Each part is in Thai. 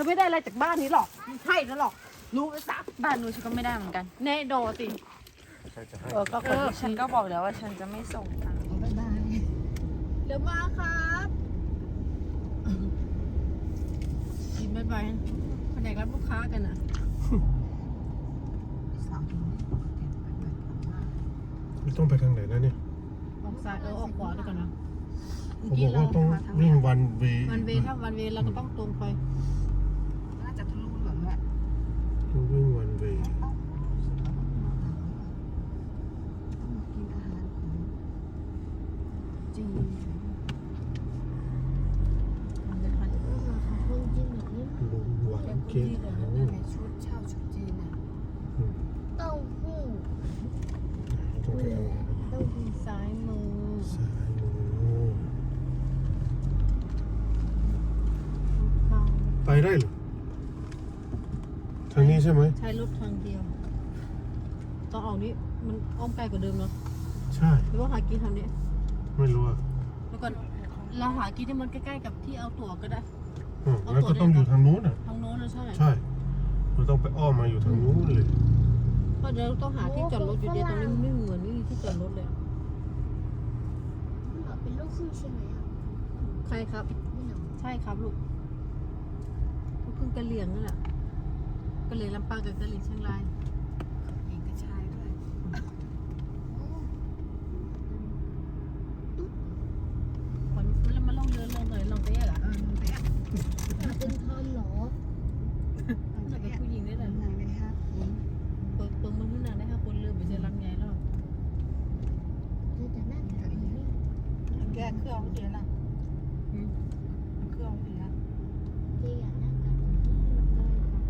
อไม่ได้อะไรจากบ้านนี้หรอกไม่ใช่แล้วหรอก รู้ไหมสักบ้านหนูฉันก็ไม่ได้เหมือนกัน แน่โดสิใครจะให้เออก็คเอนอที่ฉันก็บอกแล้วว่าฉันจะไม่ส่งตังค์บ๊ายบายเดี๋ยวมาครับกินบ๊ายบายแผนกรับลูกค้ากันอะสาวคนนี้เก็บไปเปิดของมากไม่ต้องไปทางไหนนะเนี่ยออกซ้ายเออออกขวาด้วยกันนะเขาบอกว่าต้องวิ่งวันเววันเวถ้าวันเวเราก็ต้องตรงไป น่าจะทะลุเหมือนแหละ ต้องวิ่งวันเว ต้องมากินอาหารของจีน มันจะทัน ลุงหวังเก๊กเขา ในชุดเช่าชุดจีนอะ อืม เต้าหู้ ต้องไปทางไหนนะ ต้องดูซ้ายมือ ซ้ายมือ ทาง ไปได้เหรอทางนี้ใช่ไหมใช้รถทางเดียวต้องออกนี้มันอ้อมไกลกว่าเดิมเนาะใช่ หรือว่าหากินทางนี้ไม่รู้อะแล้วก็เราหากินที่มันใกล้ๆกับที่เอาตั๋วก็ได้ อืมแล้วก็ต้องอยู่ทางนู้นอะ ทางโน้นนะใช่ใช่เราต้องไปอ้อมมาอยู่ทางนู้นเลย เพราะเดี๋ยวเราต้องหาที่จอดรถอยู่เดียวตรงนี้มันไม่เหมือนไม่มีที่จอดรถเลยอะเหรอเป็นลูกครึ่งใช่ไหมอะใครครับ ไม่หนอใช่ครับลูกลูก ครึ่งกะเหรี่ยงนั่นแหละกะเหรี่ยงลำปางกับกะเหรี่ยงเชียงรายหญิงกับชายด้วยขวัญฟื้นแล้วมาล่องเรือลงหน่อยลองไปอะเออมันไปอะเป็นทอมเหรอมันน่าไปเป็นอะผู้หญิงได้เลยทำงานเลยครับหญิงเปิดเปิดมันขึ้นนางได้ค่ะคนเรือไปเจอลำไยแล้วเจอแต่หน้าตาอย่างนี้แกเครื่องเสียละ อืม เครื่องเสีย เจียหน้าตาอย่างนี้ได้ค่ะ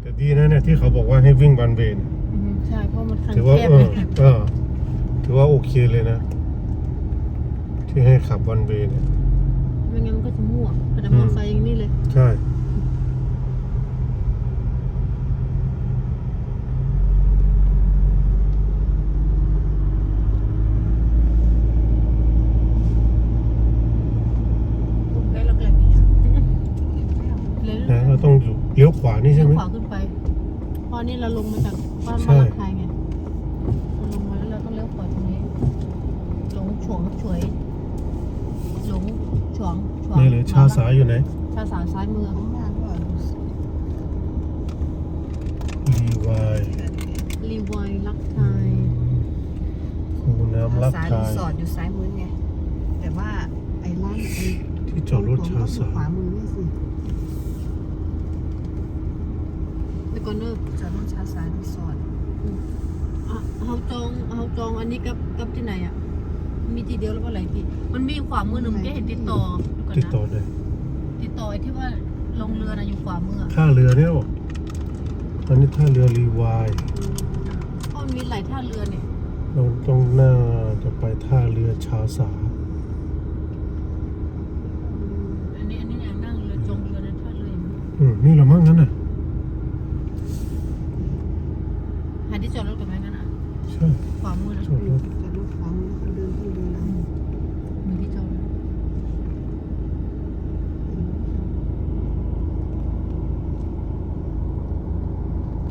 แต่ ดีนะเนี่ยที่เขาบอกว่าให้วิ่งวันเวเนี่ยอืมใช่เพราะมันคันถือว่าแคบเอเลอยเออถือว่าโอเคเลยนะ ที่ให้ขับวันเวเนี่ย ไม่งั้นมันก็จะมั่วแต่มอเตอร์ไซค์อย่างนี้เลยใช่ได้แล้วแกลนี่เลยนะเราต้องอยู่เลี้ยวขวานี่เลี้ใช่ยวไหม ขวาขึ้น ไปเพราะนี่เราลงมาจากบ้านใช่มาลักไทยไงเราลงมาแล้วเราต้องเลี้ยวขวาตรงนี้ หลงฉวงฉวย หลงฉวงฉวงนี่เลยชาสายอยู่ไหนชาสายซ้ายมือข้างล่างก็ดูสิรีวายรีไวายลักไทยคูน้ำรับสายทารียสอร์ทอยู่ซ้ายมือไงแต่ว่าไอ้ร้านไอ้ที่จอดรถชาสาขวายมือนี่สิ แล้วก็เนิบจอดรถชาสายรีสอร์ทอะเฮาจองเฮาจองอันนี้กับกับที่ไหนอะ มีทีเดียวหรือว่าหลายทีมันมีขวามือหนึ่งแกเห็นติดต่อดูก่อนติดต่อนะได้ติดต่อไอ้ที่ว่าลงเรือนะอยู่ขวามืออะท่าเรือเนี่ยหรออันนี้ท่าเรือรีวายเพราะมันมีหลายท่าเรือเนี่ย เราต้องน่าจะไปท่าเรือชาสาอันนี้อันนี้อย่างนั่งเรือจงเรือนะท่าเรืออย่างนี้ อืมนี่เหรามั้งนั้นน่ะ หาที่จอดรถกับไหมงั้นอะ ใช่ ขวามือนะ จอดรถ จอดรถขวามือแล้วก็เดินขึ้นเรือแล้ว มีที่จอดรถ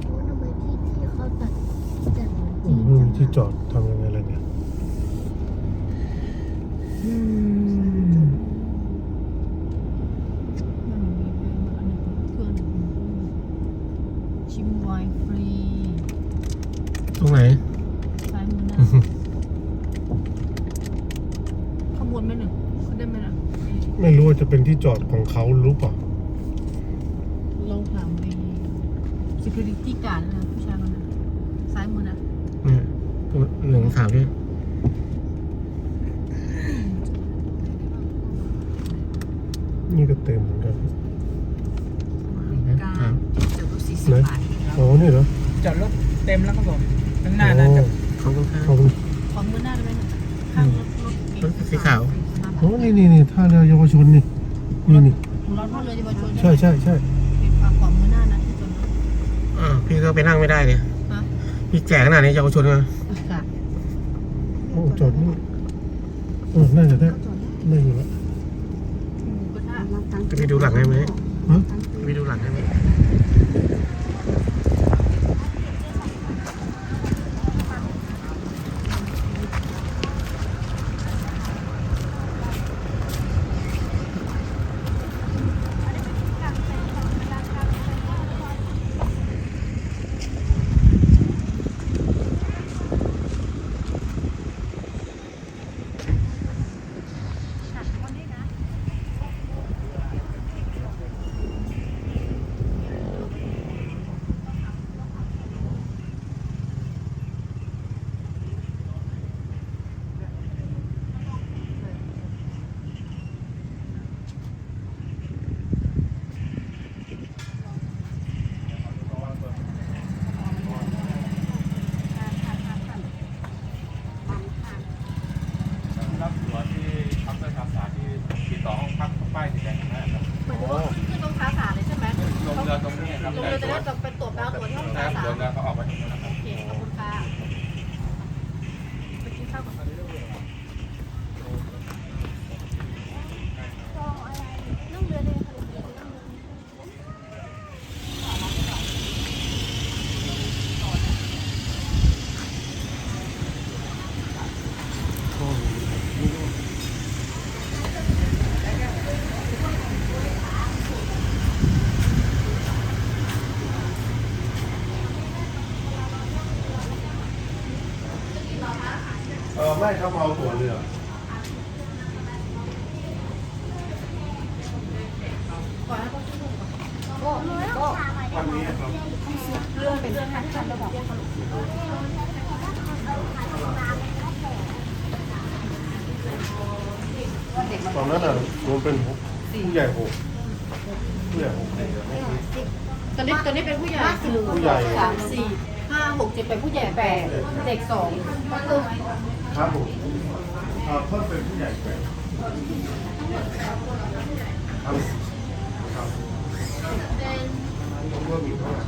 โอ้ทำไมที่ที่เขาตัดแต่เหมือน อื จี ม น ไม่ จั มี ง ที่จ อะ อดทำยังไงล่ะเนี่ย มันมีเพลงอันนี้เครื่องหนึ่ง ชิมไวน์ฟรีตรงไหน ซ้ายมือหน้าขบวนไหมหนึ่งขึ้นได้ไหมล่ะไม่รู้ว่าจะเป็นที่จอดของเขาหรือเปล่าลองถามไอ้ security guard นะผู้ชายคนนั้นซ้ายมือนะเนี่ยหนึ่งถามที่นี่ก็เต็มเหมือนกัน การจอดรถสี่สิบบาท เองแล้วอ๋อนี่เหรอจอดรถเต็มแล้วครับผมข้างหน้าน่าจะเขาข้างเขาขอมือหน้าได้ไหมหนึ่งข้างรถรถเก๋งรถสีขาว โอ้นี่นี่นี่ท่าเรือเยาวชนนี่นี่นี่ของเราท่าเรือเยาวชนใช่ใช่ใช่ฝากขวามือหน้านะที่จอดรถอ่าพี่ก็ไปนั่งไม่ได้เนี่ยฮะพี่แจกขนาดนี้เยาวชนมาอากาศโอ้จอดนี่เออน่าจะได้ได้อยู่แล้วหมูกระทะจะไปดูหลังได้ไหมฮะตั้งไปดูหลังให้ไหม รับตัวที่พักเพื่อทำสารที่ที่ต่อห้องพักป้ายสีแดงนะครับ เหมือนว่าคือตรงค้าสาเลยใช่ไหม ลงเรือตรงนี้ครับ ลงเรือจะได้จะเป็นตัวแปลตัวที่ห้องค้า น้ เออไม่ครับเอาตั๋วเรือก่อนให้เขาช่วยดูก่อนวันนี้ครับตอนนั้นอะรวมเป็นหกผู้ใหญ่หกผู้ใหญ่หกเด็กอะตอนนี้ตอนนี้เป็นผู้ใหญ่หนึ่งผู้ใหญ่สามสี่ห้าหกเจ็ดเป็นผู้ใหญ่แปดเด็กสองก็คือ ครับผมเอ่อเพิ่มเป็นผู้ใหญ่แปดครับครับเพิ่มอีเท่าไหร่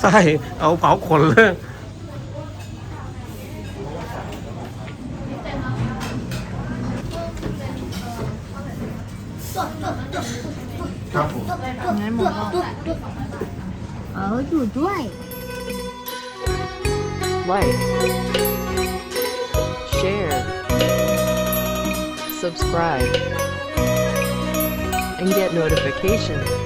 ไส้เอาเผาขนเลย ครับผม เอออยู่ด้วย like, share, subscribe, and get notifications.